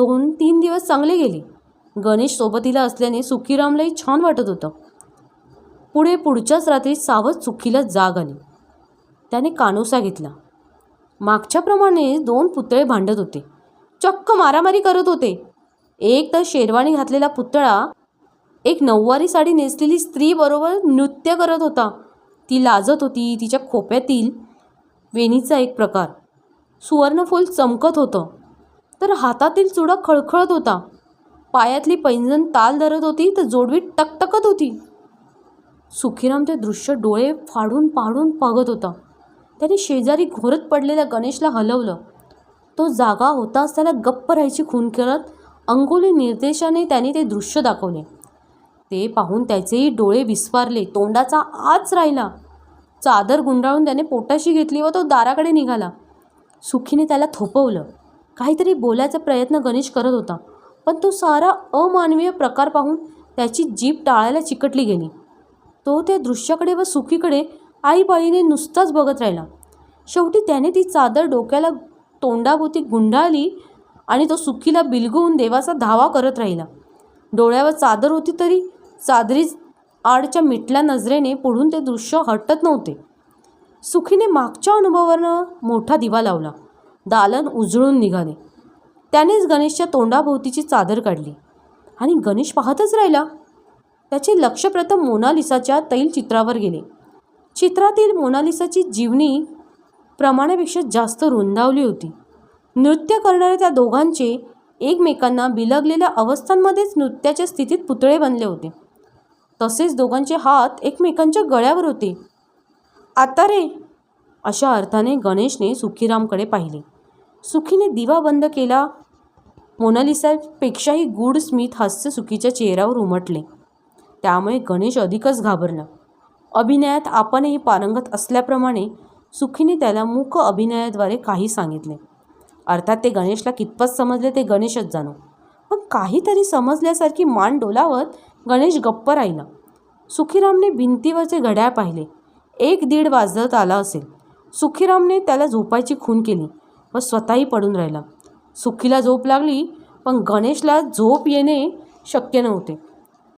दोन तीन दिवस चांगले गेले. गणेश सोबतीला असल्याने सुखीरामलाही छान वाटत होतं. पुढे पुढच्याच रात्री सावध सुखीला जाग आली. त्याने कानोसा घेतला. मागच्याप्रमाणे दोन पुतळे भांडत होते. चक्क मारामारी करत होते. एक तर शेरवाणी घातलेला पुतळा एक नऊवारी साडी नेसलेली स्त्रीबरोबर नृत्य करत होता. ती लाजत होती तिच्या खोप्यातील वेणीचा एक प्रकार. सुवर्णफूल चमकत होतं. तर हातातील चुडा खळखळत होता. पायातली पैंजण ताल धरत होती तर जोडवी टकटकत होती. सुखीराम ते दृश्य डोळे फाडून पाडून पाहत होता. त्याने शेजारी घोरत पडलेल्या गणेशला हलवलं. तो जागा होताच त्याला गप्प राहायची खून करत अंगोली निर्देशाने त्याने ते दृश्य दाखवले. ते पाहून त्याचेही डोळे विस्फारले तोंडाचा आच राहिला. चादर गुंडाळून त्याने पोटाशी घेतली व तो दाराकडे निघाला. सुखीने त्याला थोपवलं. काहीतरी बोलायचा प्रयत्न गणेश करत होता. पण तो सारा अमानवीय प्रकार पाहून त्याची जीभ टाळायला चिकटली गेली. तो त्या दृश्याकडे व सुखीकडे आईबाईने नुसताच बघत राहिला. शेवटी त्याने ती चादर डोक्याला तोंडाभोवती गुंडाळली आणि तो सुखीला बिलगवून देवाचा धावा करत राहिला. डोळ्यावर चादर होती तरी चादरी आडच्या मिटल्या नजरेने पुढून ते दृश्य हटत नव्हते. सुखीने मागच्या अनुभवानं मोठा दिवा लावला. दालन उजळून निघाले. त्यानेच गणेशच्या तोंडाभोवतीची चादर काढली. आणि गणेश पाहतच राहिला. त्याचे लक्ष प्रथम मोनालिसाच्या तैलचित्रावर गेले. चित्रातील मोनालिसाची जीवनी प्रमाणापेक्षा जास्त रुंदावली होती. नृत्य करणाऱ्या त्या दोघांचे एकमेकांना बिलगलेल्या अवस्थांमध्येच नृत्याच्या स्थितीत पुतळे बनले होते. तसेच दोघांचे हात एकमेकांच्या गळ्यावर होते. आता रे अशा अर्थाने गणेशने सुखीरामकडे पाहिले. सुखीने दिवा बंद केला. मोनालिसापेक्षाही गूढ स्मित हास्य सुखीच्या चेहऱ्यावर उमटले. त्यामुळे गणेश अधिकच घाबरला. अभिनयात आपणही पारंगत असल्याप्रमाणे सुखीने त्याला मूक अभिनयाद्वारे काही सांगितले. अर्थात ते गणेशला कितपत समजले ते गणेशच जाणो. पण काहीतरी समजल्यासारखी मान डोलावत गणेश गप्प राहिला. सुखीरामने भिंतीवरचे घड्याळ पाहिले. एक दीड वाजत आला असेल. सुखीरामने त्याला झोपायची खून केली व स्वतःही पडून राहिला. सुखीला झोप लागली पण गणेशला झोप येणे शक्य नव्हते.